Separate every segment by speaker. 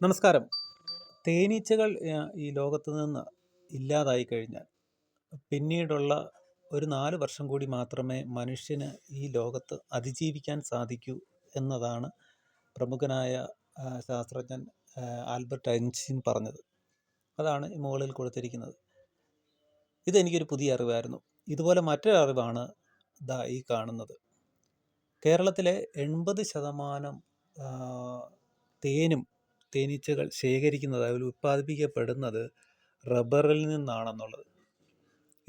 Speaker 1: നമസ്കാരം. തേനീച്ചകൾ ഈ ലോകത്ത് നിന്ന് ഇല്ലാതായി കഴിഞ്ഞാൽ പിന്നീടുള്ള ഒരു നാല് വർഷം കൂടി മാത്രമേ മനുഷ്യന് ഈ ലോകത്ത് അതിജീവിക്കാൻ സാധിക്കൂ എന്നതാണ് പ്രമുഖനായ ശാസ്ത്രജ്ഞൻ ആൽബർട്ട് ഐൻസ്റ്റീൻ പറഞ്ഞത്. അതാണ് മുകളിൽ കൊടുത്തിരിക്കുന്നത്. ഇതെനിക്കൊരു പുതിയ അറിവായിരുന്നു. ഇതുപോലെ മറ്റൊരു അറിവാണ് ദാ ഈ കാണുന്നത്. കേരളത്തിലെ എൺപത് ശതമാനം തേനും തേനീച്ചകൾ ശേഖരിക്കുന്നത് അതിൽ ഉൽപ്പാദിപ്പിക്കപ്പെടുന്നത് റബ്ബറിൽ നിന്നാണെന്നുള്ളത്.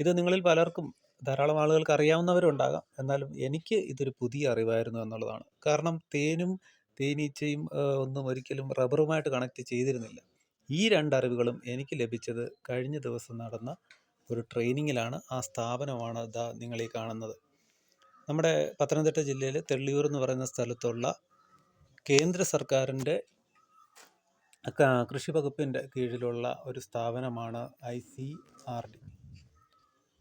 Speaker 1: ഇത് നിങ്ങളിൽ പലർക്കും ധാരാളം ആളുകൾക്ക് അറിയാവുന്നവരുണ്ടാകാം. എന്നാലും എനിക്ക് ഇതൊരു പുതിയ അറിവായിരുന്നു എന്നുള്ളതാണ്. കാരണം തേനും തേനീച്ചയും ഒന്നും ഒരിക്കലും റബ്ബറുമായിട്ട് കണക്ട് ചെയ്തിരുന്നില്ല. ഈ രണ്ട് അറിവുകളും എനിക്ക് ലഭിച്ചത് കഴിഞ്ഞ ദിവസം നടന്ന ഒരു ട്രെയിനിങ്ങിലാണ്. ആ സ്ഥാപനമാണ് ദാ നിങ്ങൾ ഈ കാണുന്നത്. നമ്മുടെ പത്തനംതിട്ട ജില്ലയിൽ തെള്ളിയൂർ എന്ന് പറയുന്ന സ്ഥലത്തുള്ള കേന്ദ്ര സർക്കാരിന്റെ കൃഷി വകുപ്പിന്റെ കീഴിലുള്ള ഒരു സ്ഥാപനമാണ് ഐ സി ആർ ഡി.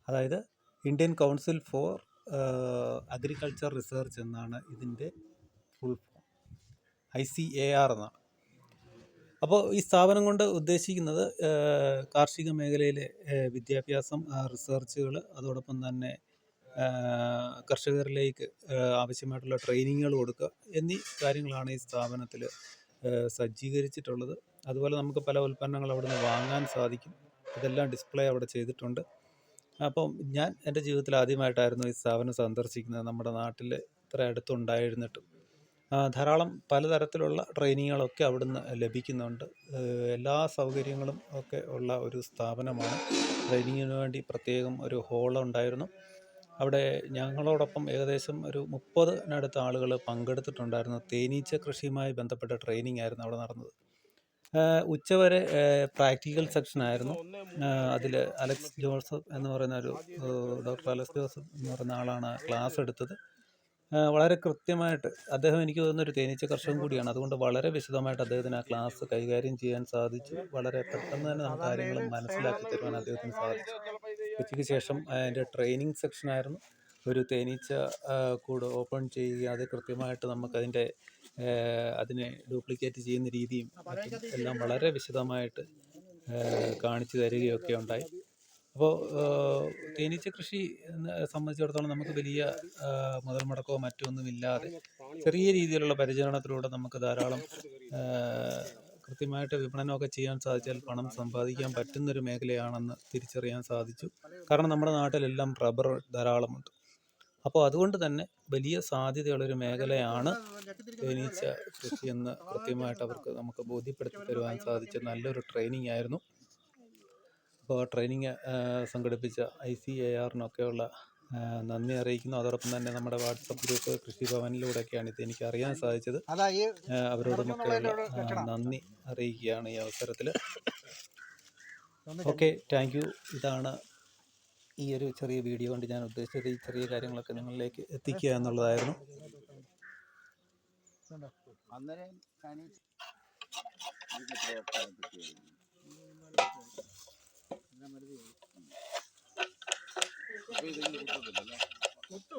Speaker 1: അതായത് Indian council for agriculture research എന്നാണ് ഇതിന്റെ full form. I C A R എന്നാണ്. അപ്പോൾ ഈ സ്ഥാപനം കൊണ്ട് ഉദ്ദേശിക്കുന്നത് കാർഷിക മേഖലയിലെ വിദ്യാഭ്യാസം റിസർച്ചുകൾ അതോടൊപ്പം തന്നെ കർഷകരിലേക്ക് ആവശ്യമായിട്ടുള്ള ട്രെയിനിങ്ങുകൾ കൊടുക്കുക എന്നീ കാര്യങ്ങളാണ് ഈ സ്ഥാപനത്തിൽ സജ്ജീകരിച്ചിട്ടുള്ളത്. അതുപോലെ നമുക്ക് പല ഉൽപ്പന്നങ്ങൾ അവിടെ നിന്ന് വാങ്ങാൻ സാധിക്കും. ഇതെല്ലാം ഡിസ്പ്ലേ അവിടെ ചെയ്തിട്ടുണ്ട്. അപ്പം ഞാൻ എന്റെ ജീവിതത്തിൽ ആദ്യമായിട്ടായിരുന്നു ഈ സ്ഥാപനം സന്ദർശിക്കുന്നത്. നമ്മുടെ നാട്ടിൽ ഇത്ര അടുത്തുണ്ടായിരുന്നിട്ടും. ധാരാളം പലതരത്തിലുള്ള ട്രെയിനിങ്ങുകളൊക്കെ അവിടുന്ന് ലഭിക്കുന്നുണ്ട്. എല്ലാ സൗകര്യങ്ങളും ഒക്കെ ഉള്ള ഒരു സ്ഥാപനമാണ്. ട്രെയിനിങ്ങിന് വേണ്ടി പ്രത്യേകം ഒരു ഹോൾ ഉണ്ടായിരുന്നു അവിടെ ഞങ്ങളോടൊപ്പം ഏകദേശം ഒരു മുപ്പതിനടുത്ത് ആളുകൾ പങ്കെടുത്തിട്ടുണ്ടായിരുന്നു. തേനീച്ച കൃഷിയുമായി ബന്ധപ്പെട്ട ട്രെയിനിങ് ആയിരുന്നു അവിടെ നടന്നത്. ഉച്ചവരെ പ്രാക്ടിക്കൽ സെക്ഷൻ ആയിരുന്നു. അതിൽ അലക്സ് ജോസഫ് എന്ന് പറയുന്ന ഒരു ഡോക്ടർ അലക്സ് ജോസഫ് എന്ന് പറയുന്ന ആളാണ് ക്ലാസ് എടുത്തത്. വളരെ കൃത്യമായിട്ട് അദ്ദേഹം എനിക്ക് തോന്നുന്ന ഒരു തേനീച്ച കർഷകൻ കൂടിയാണ്. അതുകൊണ്ട് വളരെ വിശദമായിട്ട് അദ്ദേഹത്തിന് ആ ക്ലാസ് കൈകാര്യം ചെയ്യാൻ സാധിച്ചു. വളരെ പെട്ടെന്ന് തന്നെ നമുക്ക് കാര്യങ്ങൾ മനസ്സിലാക്കി തരുവാൻ അദ്ദേഹത്തിന് സാധിച്ചു. ഉച്ചയ്ക്ക് ശേഷം അതിന്റെ ട്രെയിനിങ് സെക്ഷനായിരുന്നു ഒരു തേനീച്ച കൂട് ഓപ്പൺ ചെയ്യുക അത് കൃത്യമായിട്ട് നമുക്കതിന്റെ അതിനെ ഡ്യൂപ്ലിക്കേറ്റ് ചെയ്യുന്ന രീതിയും എല്ലാം വളരെ വിശദമായിട്ട് കാണിച്ചു തരികയൊക്കെ ഉണ്ടായി. അപ്പോൾ തേനീച്ച കൃഷി സംബന്ധിച്ചിടത്തോളം നമുക്ക് വലിയ മുതൽമുടക്കോ മുതൽ മുടക്കമോ മറ്റൊന്നുമില്ലാതെ ചെറിയ രീതിയിലുള്ള പരിചരണത്തിലൂടെ നമുക്ക് ധാരാളം കൃത്യമായിട്ട് വിപണനമൊക്കെ ചെയ്യാൻ സാധിച്ചാൽ പണം സമ്പാദിക്കാൻ പറ്റുന്നൊരു മേഖലയാണെന്ന് തിരിച്ചറിയാൻ സാധിച്ചു. കാരണം നമ്മുടെ നാട്ടിലെല്ലാം റബ്ബർ ധാരാളമുണ്ട്. അപ്പോൾ അതുകൊണ്ട് തന്നെ വലിയ സാധ്യതയുള്ളൊരു മേഖലയാണ് തേനീച്ച കൃഷി എന്ന് കൃത്യമായിട്ട് അവർക്ക് നമുക്ക് ബോധ്യപ്പെടുത്തി തരുവാൻ സാധിച്ച നല്ലൊരു ട്രെയിനിങ് ആയിരുന്നു. അപ്പോൾ ട്രെയിനിങ് സംഘടിപ്പിച്ച ഐ സി എ ആറിനൊക്കെയുള്ള നന്ദി അറിയിക്കുന്നു. അതോടൊപ്പം തന്നെ നമ്മുടെ വാട്സപ്പ് ഗ്രൂപ്പ് കൃഷിഭവനിലൂടെയൊക്കെയാണ് ഇത് എനിക്ക് അറിയാൻ സാധിച്ചത്.
Speaker 2: അതാ ഈ
Speaker 1: ആ, നന്ദി അറിയിക്കുകയാണ് ഈ അവസരത്തിൽ ഓക്കെ താങ്ക് യു. ഇതാണ് ഈ ഒരു ചെറിയ വീഡിയോ കൊണ്ട് ഞാൻ ഉദ്ദേശിച്ചത്. ഈ ചെറിയ കാര്യങ്ങളൊക്കെ നിങ്ങളിലേക്ക് എത്തിക്കുക എന്നുള്ളതായിരുന്നു.
Speaker 2: അന്നേരം ಮುಟ್ಟು